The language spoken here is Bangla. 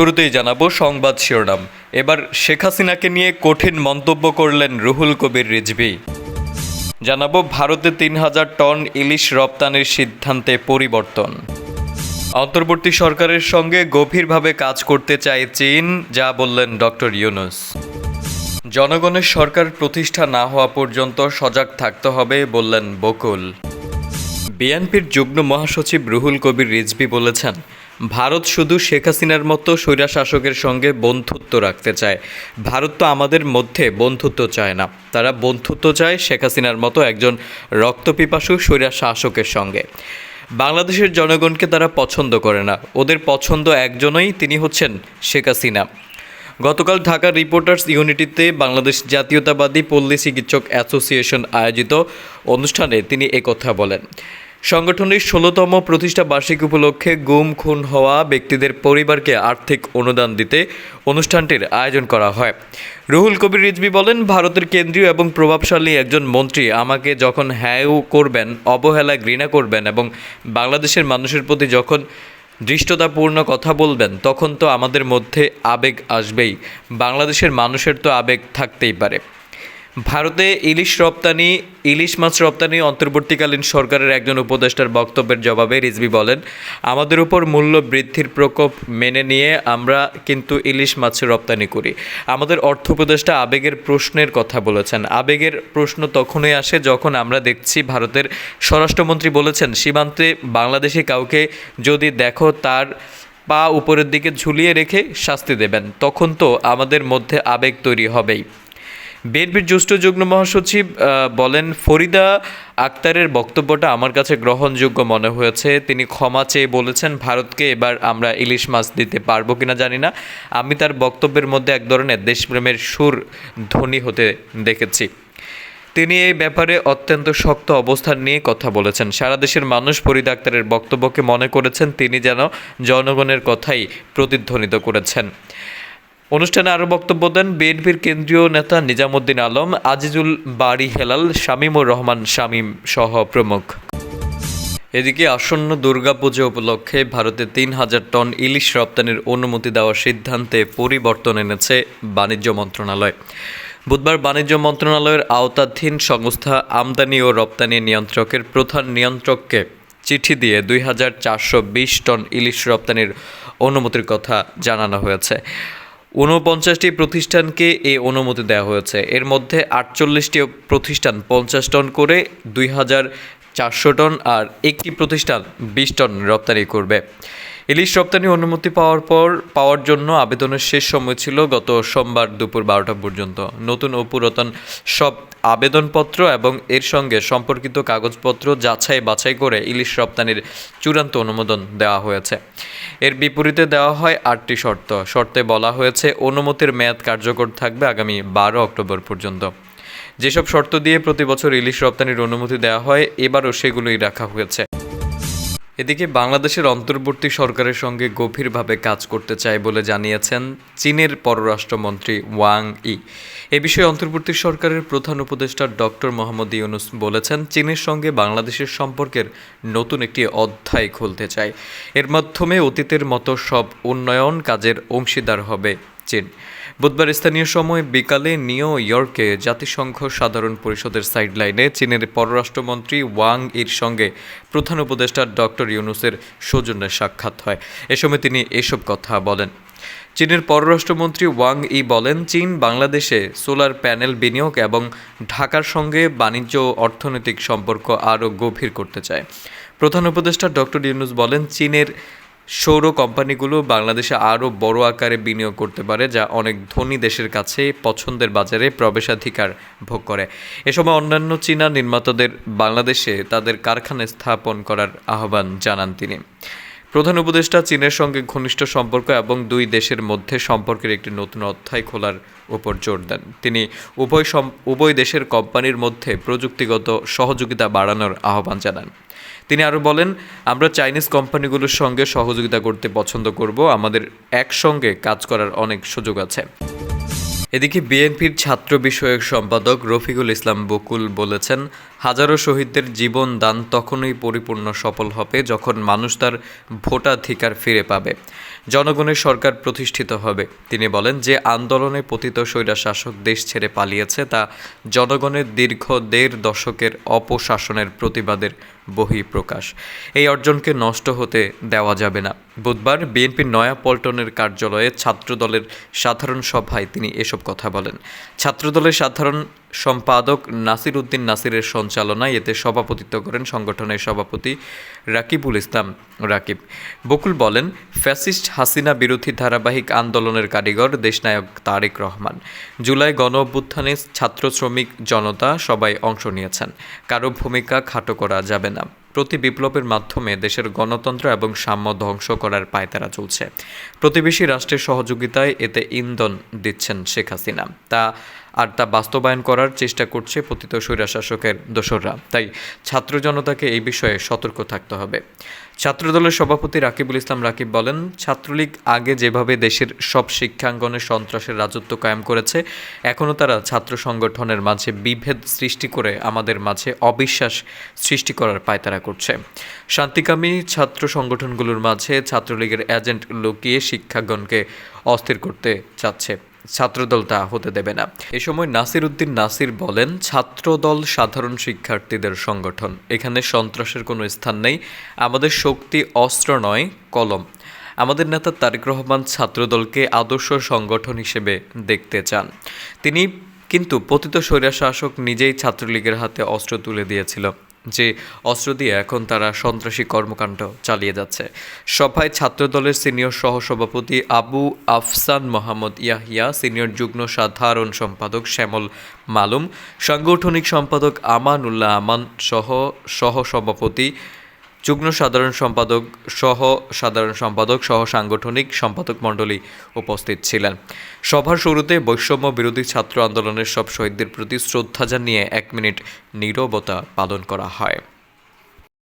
শুরুতেই জানাব সংবাদ শিরোনাম। এবার শেখ হাসিনাকে নিয়ে কঠিন মন্তব্য করলেন রুহুল কবির রিজভি। জানাব ভারতে তিন হাজার টন ইলিশ রপ্তানির সিদ্ধান্তে পরিবর্তন। অন্তর্বর্তী সরকারের সঙ্গে গভীরভাবে কাজ করতে চায় চীন, যা বললেন ডক্টর ইউনুস। জনগণের সরকার প্রতিষ্ঠা না হওয়া পর্যন্ত সজাগ থাকতে হবে বললেন বকুল। বিএনপির যুগ্ম মহাসচিব রুহুল কবির রিজভি বলেছেন ভারত শুধু শেখ হাসিনার মতো স্বৈরা শাসকের সঙ্গে বন্ধুত্ব রাখতে চায়। ভারত তো আমাদের মধ্যে বন্ধুত্ব চায় না। তারা বন্ধুত্ব চায় শেখ হাসিনার মতো একজন রক্তপিপাসু স্বৈরা শাসকের সঙ্গে। বাংলাদেশের জনগণকে তারা পছন্দ করে না। ওদের পছন্দ একজনই, তিনি হচ্ছেন শেখ হাসিনা। গতকাল ঢাকা রিপোর্টার্স ইউনিটিতে বাংলাদেশ জাতীয়তাবাদী পল্লী চিকিৎসক অ্যাসোসিয়েশন আয়োজিত অনুষ্ঠানে তিনি একথা বলেন। সংগঠনের ষোলোতম প্রতিষ্ঠা বার্ষিকী উপলক্ষে গুম, খুন হওয়া ব্যক্তিদের পরিবারকে আর্থিক অনুদান দিতে অনুষ্ঠানটির আয়োজন করা হয়। রুহুল কবির রিজভি বলেন, ভারতের কেন্দ্রীয় এবং প্রভাবশালী একজন মন্ত্রী আমাকে যখন হ্যাও করবেন অবহেলা ঘৃণা করবেন এবং বাংলাদেশের মানুষের প্রতি যখন দৃষ্টতাপূর্ণ কথা বলবেন, তখন তো আমাদের মধ্যে আবেগ আসবেই। বাংলাদেশের মানুষের তো আবেগ থাকতেই পারে। ভারতে ইলিশ রপ্তানি, ইলিশ মাছ রপ্তানি অন্তর্বর্তীকালীন সরকারের একজন উপদেষ্টার বক্তব্যের জবাবে রিজভি বলেন, আমাদের উপর মূল্য বৃদ্ধির প্রকোপ মেনে নিয়ে আমরা কিন্তু ইলিশ মাছ রপ্তানি করি। আমাদের অর্থ উপদেষ্টা আবেগের প্রশ্নের কথা বলেছেন। আবেগের প্রশ্ন তখনই আসে যখন আমরা দেখছি ভারতের স্বরাষ্ট্রমন্ত্রী বলেছেন, সীমান্তে বাংলাদেশি কাউকে যদি দেখো তার পা উপরের দিকে ঝুলিয়ে রেখে শাস্তি দেবেন, তখন তো আমাদের মধ্যে আবেগ তৈরি হবেই। বিএনপির জ্যেষ্ঠ যুগ্ম মহাসচিব বলেন, ফরিদা আক্তারের বক্তব্যটা আমার কাছে গ্রহণযোগ্য মনে হয়েছে। তিনি ক্ষমা চেয়ে বলেছেন, ভারতকে এবার আমরা ইলিশ মাছ দিতে পারব কিনা জানি না। আমি তার বক্তব্যের মধ্যে এক ধরনের দেশপ্রেমের সুর ধ্বনি হতে দেখেছি। তিনি এই ব্যাপারে অত্যন্ত শক্ত অবস্থান নিয়ে কথা বলেছেন। সারা দেশের মানুষ ফরিদ আক্তারের বক্তব্যকে মনে করেছেন। তিনি যেন জনগণের কথাই প্রতিধ্বনিত করেছেন। অনুষ্ঠানে আরও বক্তব্য দেন বিএনপির কেন্দ্রীয় নেতা নিজামুদ্দিন আলম, আজিজুল বাড়ি হেলাল, শামীমুর রহমান, শামীম সহ প্রমুখ। এদিকে আসন্ন দুর্গাপুজো উপলক্ষে ভারতে তিন হাজার টন ইলিশ রপ্তানির অনুমতি দেওয়ার সিদ্ধান্তে পরিবর্তন এনেছে বাণিজ্য মন্ত্রণালয়। বুধবার বাণিজ্য মন্ত্রণালয়ের আওতাধীন সংস্থা আমদানি ও রপ্তানি নিয়ন্ত্রকের প্রধান নিয়ন্ত্রককে চিঠি দিয়ে দুই হাজার চারশো বিশ টন ইলিশ রপ্তানির অনুমতির কথা জানানো হয়েছে। ঊনপঞ্চাশটি প্রতিষ্ঠানকে এ অনুমতি দেওয়া হয়েছে। এর মধ্যে আটচল্লিশটি প্রতিষ্ঠান পঞ্চাশ টন করে দুই হাজার চারশো টন আর একটি প্রতিষ্ঠান বিশ টন রপ্তানি করবে। ইলিশ রপ্তানি অনুমতি পাওয়ার পর, পাওয়ার জন্য আবেদনের শেষ সময় ছিল গত সোমবার দুপুর বারোটা পর্যন্ত। নতুন ও পুরাতন সব আবেদনপত্র এবং এর সঙ্গে সম্পর্কিত কাগজপত্র যাচাই বাছাই করে ইলিশ রপ্তানির চূড়ান্ত অনুমোদন দেওয়া হয়েছে। এর বিপরীতে দেওয়া হয় আটটি শর্ত। শর্তে বলা হয়েছে, অনুমতির মেয়াদ কার্যকর থাকবে আগামী বারো অক্টোবর পর্যন্ত। যেসব শর্ত দিয়ে প্রতি বছর ইলিশ রপ্তানির অনুমতি দেওয়া হয়, এবারও সেগুলোই রাখা হয়েছে। এদিকে বাংলাদেশের অন্তর্বর্তী সরকারের সঙ্গে গভীরভাবে কাজ করতে চায় বলে জানিয়েছেন চীনের পররাষ্ট্রমন্ত্রী ওয়াং ই। এ বিষয়ে অন্তর্বর্তী সরকারের প্রধান উপদেষ্টা ডক্টর মোহাম্মদ ইউনুস বলেছেন, চীনের সঙ্গে বাংলাদেশের সম্পর্কের নতুন একটি অধ্যায় খুলতে চায়। এর মাধ্যমে অতীতের মতো সব উন্নয়ন কাজের অংশীদার হবে চীন। বুধবার স্থানীয় সময় বিকালে নিউ ইয়র্কে জাতিসংঘ সাধারণ পরিষদের সাইডলাইনে চীনের পররাষ্ট্রমন্ত্রী ওয়াং ইর সঙ্গে প্রধান উপদেষ্টা ডক্টর ইউনুসের সৌজন্যে সাক্ষাৎ হয়। এ সময় তিনি এসব কথা বলেন। চীনের পররাষ্ট্রমন্ত্রী ওয়াং ই বলেন, চীন বাংলাদেশে সোলার প্যানেল বিনিয়োগ এবং ঢাকার সঙ্গে বাণিজ্য ও অর্থনৈতিক সম্পর্ক আরও গভীর করতে চায়। প্রধান উপদেষ্টা ডক্টর ইউনুস বলেন, চীনের সৌর কোম্পানিগুলো বাংলাদেশে আরও বড় আকারে বিনিয়োগ করতে পারে, যা অনেক ধনী দেশের কাছে পছন্দের বাজারে প্রবেশাধিকার ভোগ করে। এ সময় অন্যান্য চীনা নির্মাতাদের বাংলাদেশে তাদের কারখানা স্থাপন করার আহ্বান জানান তিনি। প্রধান উপদেষ্টা চীনের সঙ্গে ঘনিষ্ঠ সম্পর্ক এবং দুই দেশের মধ্যে সম্পর্কের একটি নতুন অধ্যায় খোলার উপর জোর দেন। তিনি উভয় উভয় দেশের কোম্পানির মধ্যে প্রযুক্তিগত সহযোগিতা বাড়ানোর আহ্বান জানান। তিনি আরও বলেন, আমরা চাইনিজ কোম্পানিগুলোর সঙ্গে সহযোগিতা করতে পছন্দ করব। আমাদের একসঙ্গে কাজ করার অনেক সুযোগ আছে। এদিকে বিএনপির ছাত্র বিষয়ক সম্পাদক রফিকুল ইসলাম বকুল বলেছেন হাজারো শহীদদের জীবন দান তখনই পরিপূর্ণ সফল হবে যখন মানুষ তার ভোটাধিকার ফিরে পাবে। জনগণের সরকার প্রতিষ্ঠিত হবে। তিনি বলেন যে আন্দোলনে পতিত স্বৈরা শাসক দেশ ছেড়ে পালিয়েছে তা জনগণের দীর্ঘ দেড় দশকের অপশাসনের প্রতিবাদের বহিঃপ্রকাশ। এই অর্জনকে নষ্ট হতে দেওয়া যাবে না। বুধবার বিএনপির নয়া পল্টনের কার্যালয়ে ছাত্রদলের সাধারণ সভায় তিনি এসব কথা বলেন। ছাত্রদলের সাধারণ সম্পাদক নাসির উদ্দিন নাসিরের সঞ্চালনায় এতে সভাপতিত্ব করেন সংগঠনের সভাপতি রাকিবুল ইসলাম রাকিব। বকুল বলেন, ফ্যাসিস্ট হাসিনা বিরোধী ধারাবাহিক আন্দোলনের কারিগর দেশনায়ক তারেক রহমান। জুলাই গণ অভ্যুত্থানে ছাত্র শ্রমিক জনতা সবাই অংশ নিয়েছেন। কারও ভূমিকা খাটো করা যাবে না। প্রতি বিপ্লবের মাধ্যমে দেশের গণতন্ত্র এবং সাম্য ধ্বংস করার পায়তারা চলছে। প্রতিবেশী রাষ্ট্রের সহযোগিতায় এতে ইন্ধন দিচ্ছেন শেখ হাসিনা। তা আর তা বাস্তবায়ন করার চেষ্টা করছে পতিত স্বৈরাশাসকের দোসররা। তাই ছাত্র জনতাকে এই বিষয়ে সতর্ক থাকতে হবে। ছাত্রদলের সভাপতি রাকিবুল ইসলাম রাকিব বলেন, ছাত্রলীগ আগে যেভাবে দেশের সব শিক্ষাঙ্গনে সন্ত্রাসের রাজত্ব কায়েম করেছে এখনও তারা ছাত্র সংগঠনের মাঝে বিভেদ সৃষ্টি করে আমাদের মাঝে অবিশ্বাস সৃষ্টি করার পায়তারা করছে। শান্তিকামী ছাত্র সংগঠনগুলোর মাঝে ছাত্রলীগের এজেন্ট লুকিয়ে শিক্ষাগণকে অস্থির করতে চাচ্ছে ছাত্রদল তা হতে দেবে না। এ সময় নাসির উদ্দিন নাসির বলেন, ছাত্রদল সাধারণ শিক্ষার্থীদের সংগঠন। এখানে সন্ত্রাসের কোনো স্থান নেই। আমাদের শক্তি অস্ত্র নয়, কলম। আমাদের নেতা তারেক রহমান ছাত্রদলকে আদর্শ সংগঠন হিসেবে দেখতে চান। তিনি কিন্তু পতিত স্বৈরাশাসক নিজেই ছাত্রলীগের হাতে অস্ত্র তুলে দিয়েছিল। যে অস্ত্র দিয়ে এখন তারা সন্ত্রাসী কর্মকাণ্ড চালিয়ে যাচ্ছে। সভায় ছাত্রদলের সিনিয়র সহসভাপতি আবু আফসান মোহাম্মদ ইয়াহিয়া, সিনিয়র যুগ্ম সাধারণ সম্পাদক শ্যামল মালুম, সাংগঠনিক সম্পাদক আমানুল্লাহ আমান সহ সহসভাপতি যুগ্ম সাধারণ সম্পাদক সহ সাধারণ সম্পাদক সহ সাংগঠনিক সম্পাদক মণ্ডলী উপস্থিত ছিলেন। সভার শুরুতে বৈষম্য বিরোধী ছাত্র আন্দোলনের সব শহীদদের প্রতি শ্রদ্ধা জানিয়ে এক মিনিট নীরবতা পালন করা হয়।